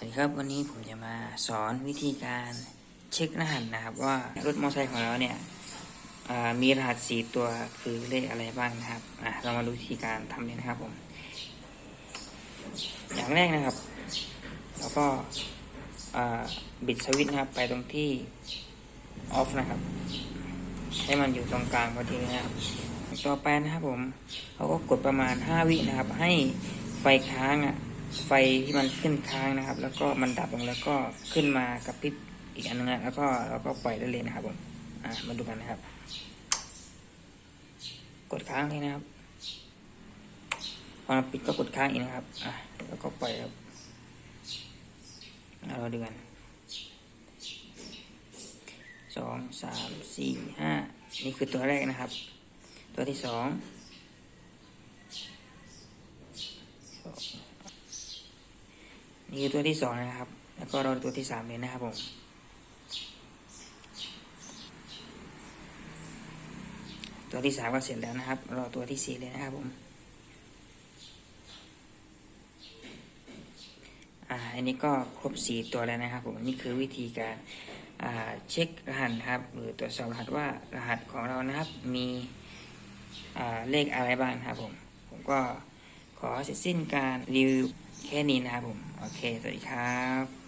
สวัสดีครับวันนี้ผมจะมาสอนวิธีการเช็ครหัสนะครับ ว่ารถมอเตอร์ไซค์ของเราเนี่ยมีรหัสสี่ตัวคือเลขอะไรบ้างนะครับอะเรามาดูวิธีการทำเลยนะครับผมอย่างแรกนะครับ แล้วก็บิดสวิตช์นะครับ ไปตรงที่ออฟนะครับ ให้มันอยู่ตรงกลางพอดีนะครับ ต่อไปนะครับผมเราก็กดประมาณ 5 วินะครับ ให้ไฟค้างอะ ไฟที่มันขึ้นค้างนะครับ แล้วก็มันดับลงแล้วก็ขึ้นมากระพริบอีกอันนึงอะแล้วก็เราก็ปล่อยได้เลยนะครับผมอะมาดูกันนะครับ กดค้างเลยนะครับพอเราปิดก็กดค้างอีกนะครับอะแล้วก็ปล่อยครับเราดูกันสองสามสี่ห้านี่คือตัวแรกนะครับ ตัวที่สองสอง นี่คือตัวที่สองนะครับ แล้วก็รอตัวที่สามเลยนะครับผมตัวที่สามก็เสร็จแล้วนะครับ รอตัวที่สี่เลยนะครับผม อ่า อันนี้ก็ครบสี่ตัวแล้วนะครับผม นี่คือวิธีการอ่าเช็ครหัสครับ หรือตรวจสอบรหัสว่ารหัสของเรานะครับ มีอ่าเลขอะไรบ้างครับผม ผมก็ ขอเสร็จสิ้นการรีวิวแค่นี้นะครับผม โอเค สวัสดีครับ